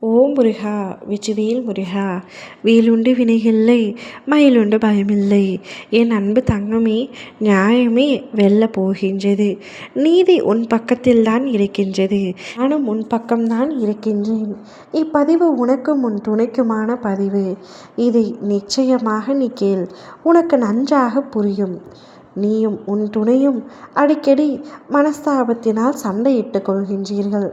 ஓம் முருகா விஜுவேல் முருகா வேலுண்டு வினையில்லை மயிலுண்டு பயமில்லை. என் அன்பு தங்கமே நியாயமே வெல்ல போகின்றது. நீதி உன் பக்கத்தில்தான் இருக்கின்றது. நானும் உன் பக்கம்தான் இருக்கின்றேன். இப்பதிவு உனக்கும் உன் துணைக்குமான பதிவு. இதை நிச்சயமாக நீ கேள். உனக்கு நன்றாக புரியும். நீயும் உன் துணையும் அடிக்கடி மனஸ்தாபத்தினால் சண்டையிட்டு கொள்கின்றீர்கள்.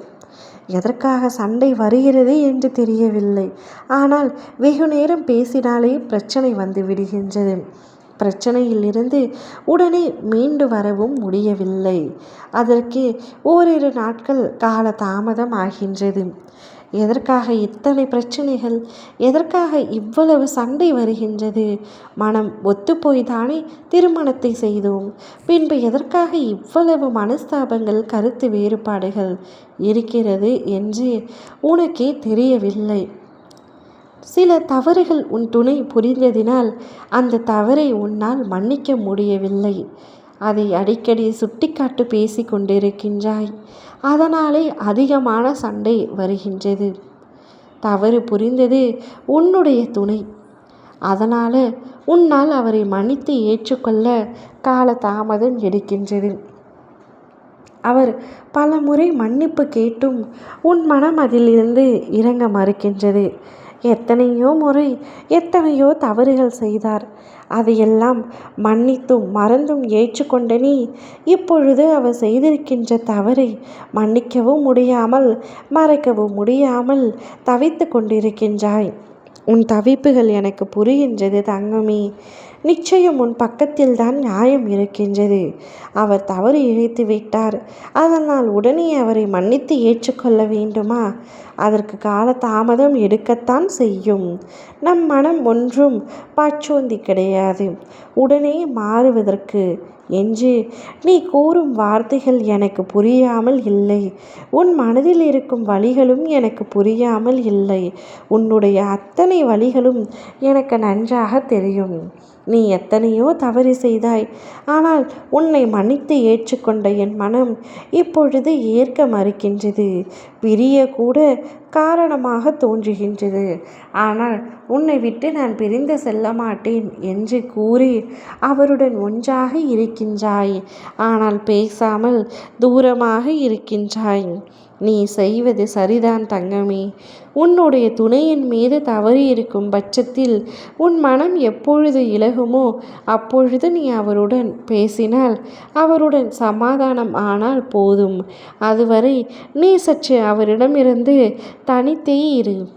எதற்காக சண்டை வருகிறது என்று தெரியவில்லை. ஆனால் வெகு நேரம் பேசினாலே பிரச்சனை வந்து விடுகின்றது. பிரச்சனையிலிருந்து உடனே மீண்டு வரவும் முடியவில்லை. அதற்கு ஓரிரு நாட்கள் கால தாமதம் ஆகின்றது. எதற்காக இத்தனை பிரச்சனைகள்? எதற்காக இவ்வளவு சண்டை வருகின்றது? மனம் ஒத்துப்போய்தானே திருமணத்தை செய்தோம். பின்பு எதற்காக இவ்வளவு மனஸ்தாபங்கள் கருத்து வேறுபாடுகள் இருக்கிறது என்று உனக்கே தெரியவில்லை? சில தவறுகள் உன் துணை புரிந்ததினால் அந்த தவறை உன்னால் மன்னிக்க முடியவில்லை. அதை அடிக்கடி சுட்டிக்காட்டு பேசி கொண்டிருக்கின்றாய். அதனாலே அதிகமான சண்டை வருகின்றது. தவறு புரிந்தது உன்னுடைய துணை. அதனால் உன்னால் அவரை மன்னித்து ஏற்றுக்கொள்ள கால தாமதம் எடுக்கின்றது. அவர் பல முறை மன்னிப்பு கேட்டும் உன் மனம் அதிலிருந்து இறங்க மறுக்கின்றது. எத்தனையோ முறை எத்தனையோ தவறுகள் செய்தார். அதையெல்லாம் மன்னித்தும் மறந்தும் ஏற்றுக்கொண்ட நீ இப்பொழுது அவர் செய்திருக்கின்ற தவறை மன்னிக்கவும் முடியாமல் மறைக்கவும் முடியாமல் தவித்து கொண்டிருக்கின்றாய். உன் தவிப்புகள் எனக்கு புரிகின்றது தங்கமே. நிச்சயம் உன் பக்கத்தில் தான் நியாயம் இருக்கின்றது. அவர் தவறு இழைத்து விட்டார். அதனால் உடனே அவரை மன்னித்து ஏற்றுக்கொள்ள வேண்டுமா? அதற்கு கால தாமதம் எடுக்கத்தான் செய்யும். நம் மனம் ஒன்றும் பாச்சோந்தி கிடையாது. உடனே மாறுவதற்கு. என்று நீ கூறும் வார்த்தைகள் எனக்கு புரியாமல் இல்லை. உன் மனதில் இருக்கும் வழிகளும் எனக்கு புரியாமல் இல்லை. உன்னுடைய அத்தனை வழிகளும் எனக்கு நன்றாக தெரியும். நீ எத்தனையோ தவறு செய்தாய். ஆனால் உன்னை மன்னித்து ஏற்றுக்கொண்ட என் மனம் இப்பொழுது ஏற்க மறுக்கின்றது. பிரிய கூட காரணமாக தோன்றுகின்றது. ஆனால் உன்னை விட்டு நான் பிரிந்து செல்ல மாட்டேன் என்று கூறி அவருடன் ஒன்றாக இருக்கின்றாய். ஆனால் பேசாமல் தூரமாக இருக்கின்றாய். நீ செய்வது சரிதான் தங்கமே. உன்னுடைய துணையின் மீது தவறி இருக்கும் பட்சத்தில் உன் மனம் எப்பொழுது இலகுமோ அப்பொழுது நீ அவருடன் பேசினால் அவருடன் சமாதானம் ஆனால் போதும். அதுவரை நீ சற்று அவரிடமிருந்து தனித்தே இரு.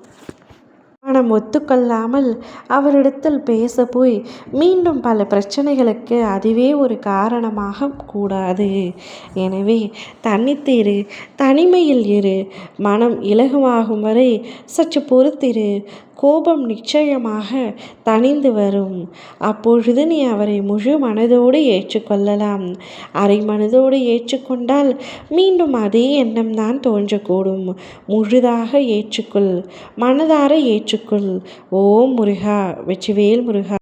மனம் ஒத்துக்கொள்ளாமல் அவரிடத்தில் பேச போய் மீண்டும் பல பிரச்சனைகளுக்கு அதுவே ஒரு காரணமாக கூடாது. எனவே தனித்திரு தனிமையில் இரு. மனம் இலகுவாகும் வரை சற்று பொறுத்திரு. கோபம் நிச்சயமாக தணிந்து வரும். அப்பொழுது நீ அவரை முழு மனதோடு ஏற்றுக்கொள்ளலாம். அரை மனதோடு ஏற்றுக்கொண்டால் மீண்டும் அதே எண்ணம் தான் தோன்றக்கூடும். முழுதாக ஏற்றுக்கொள். மனதார ஏற்றுக்கொள். ஓம் முருகா வெற்றிவேல் முருகா.